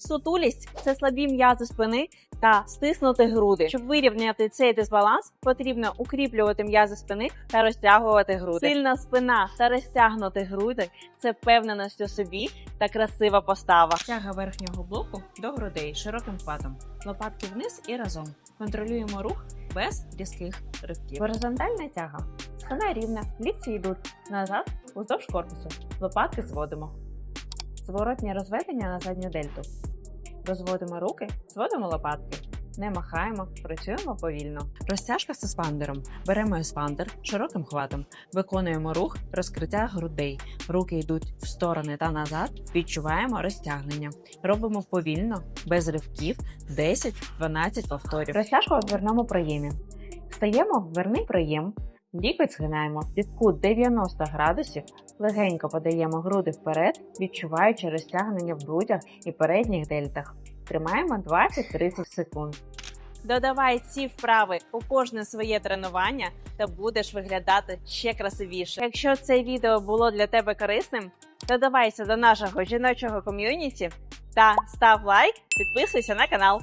Сутулість це слабі м'язи спини та стиснути груди. Щоб вирівняти цей дисбаланс, потрібно укріплювати м'язи спини та розтягувати груди. Сильна спина та розтягнути груди це впевненість у собі та красива постава. Тяга верхнього блоку до грудей широким хватом. Лопатки вниз і разом. Контролюємо рух без різких ривків. Горизонтальна тяга. Спина рівна, лікці йдуть назад, уздовж корпусу. Лопатки зводимо. Зворотнє розведення на задню дельту. Розводимо руки, зводимо лопатки. Не махаємо, працюємо повільно. Розтяжка з еспандером. Беремо еспандер широким хватом. Виконуємо рух розкриття грудей. Руки йдуть в сторони та назад. Відчуваємо розтягнення. Робимо повільно, без ривків 10-12 повторів. Розтяжка у дверному проємі. Стаємо в дверний проєм. Лікоть згинаємо під кут 90 градусів, легенько подаємо груди вперед, відчуваючи розтягнення в грудях і передніх дельтах. Тримаємо 20-30 секунд. Додавай ці вправи у кожне своє тренування та будеш виглядати ще красивіше. Якщо це відео було для тебе корисним, додавайся до нашого жіночого ком'юніті та став лайк, підписуйся на канал.